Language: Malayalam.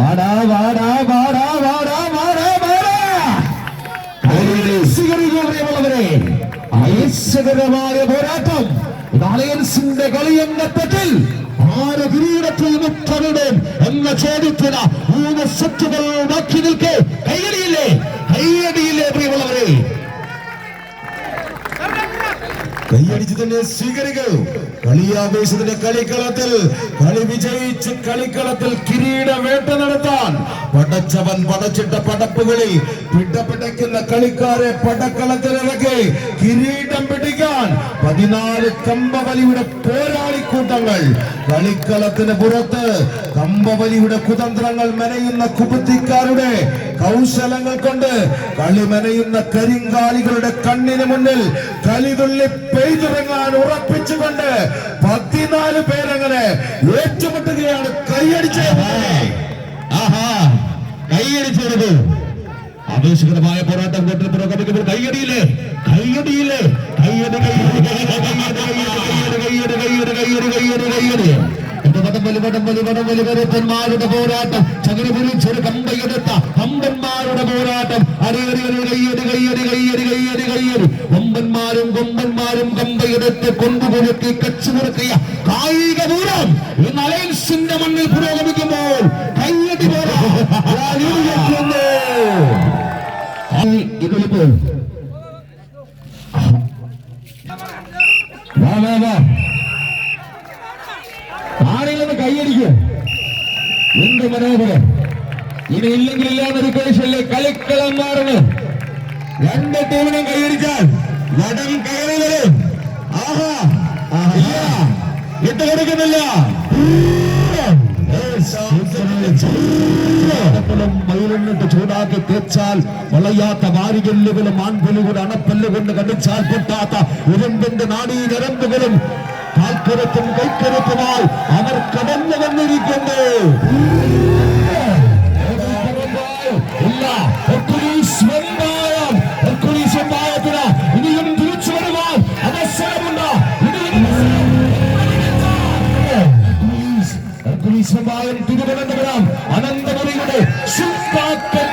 വാടാ വാടാ വാടാ വാടാ വാടാ വാടാ. സ്വീകരിക്കുന്നവരെ ഐശ്വര്യമായ പോരാട്ടം. അലയൻസിന്റെ കളിയങ്കത്തിൽ ആര് കിരീടത്തിൽ മുത്തമിടും എന്ന ചോദ്യത്തിന് മൂന്ന് സെറ്റുകൾ ബാക്കി നിൽക്കെ. കൈയടിച്ച് തന്നെ സ്വീകരിക്കൂ കളിയാവേശത്തിന്റെ കളിക്കളത്തിൽ കളി വിജയിച്ച് കളിക്കളത്തിൽ കിരീട വേട്ട നടത്താൻ പടച്ചവൻ പടച്ചിട്ട പടപ്പുകളിൽ പിടപിടയ്ക്കുന്ന കളിക്കാരെ പടക്കളത്തിലിറക്കി കിരീടം പതിനാല് കമ്പവലിയുടെ പോരാളിക്കൂട്ടങ്ങൾ കളിക്കളത്തിന് പുറത്ത് കമ്പവലിയുടെ കുതന്ത്രങ്ങൾ മെനയുന്ന കുബുദ്ധിക്കാരുടെ കൗശലങ്ങൾ കൊണ്ട് കളി മെനയുന്ന കരിങ്കാലികളുടെ കണ്ണിന് മുന്നിൽ കളിതുള്ളി പെയ്തിറങ്ങാൻ ഉറപ്പിച്ചുകൊണ്ട് പതിനാല് പേരങ്ങനെ ഏറ്റുമുട്ടുകയാണ് കൈയടിച്ചത്. ആഹാ കൈയടിച്ചെടുത്തു ആവേശകരമായ പോരാട്ടം കോട്ടിൽ പുരോഗമിക്കുമ്പോൾ കയ്യടിയില്ലേ കയ്യടിയില്ലേ കയ്യടി കയ്യടി പോരാട്ടം പോരാട്ടം കായിക ദൂരം മണ്ണിൽ പുരോഗമിക്കുമ്പോൾ കൈ ഇതിലിപ്പോ വാ വാ വാ ആരെങ്കിലും കൈയടിക്കും. എന്ത് മനോഹരം. ഇനി ഇല്ലെങ്കിൽ ഇല്ലാന്നൊരു കേസല്ലേ കളിക്കളം മാറുന്നു രണ്ട് ടീമിനും കൈയടിച്ചാൽ വടം കയറി വരും. ആഹാ. ഇല്ല. ഇട്ട് കൊടുക്കുന്നില്ല ും. എന്നിട്ട് ചൂടാക്കി തീർച്ചാൽ വളയാത്ത വാരികല്ലുകളും ആൺപുലികളും അണപ്പല്ലുകൊണ്ട് കണ്ടിച്ചാൽ പൊട്ടാത്ത ഉരുമ്പിന്റെ നാടീ ഞരമ്പുകളും കാൽക്കരത്തും കൈക്കരത്തുമായി അവർ കടന്നു വന്നിരിക്കുന്നു. ഇനിയും അനന്തപുരം সম্পদ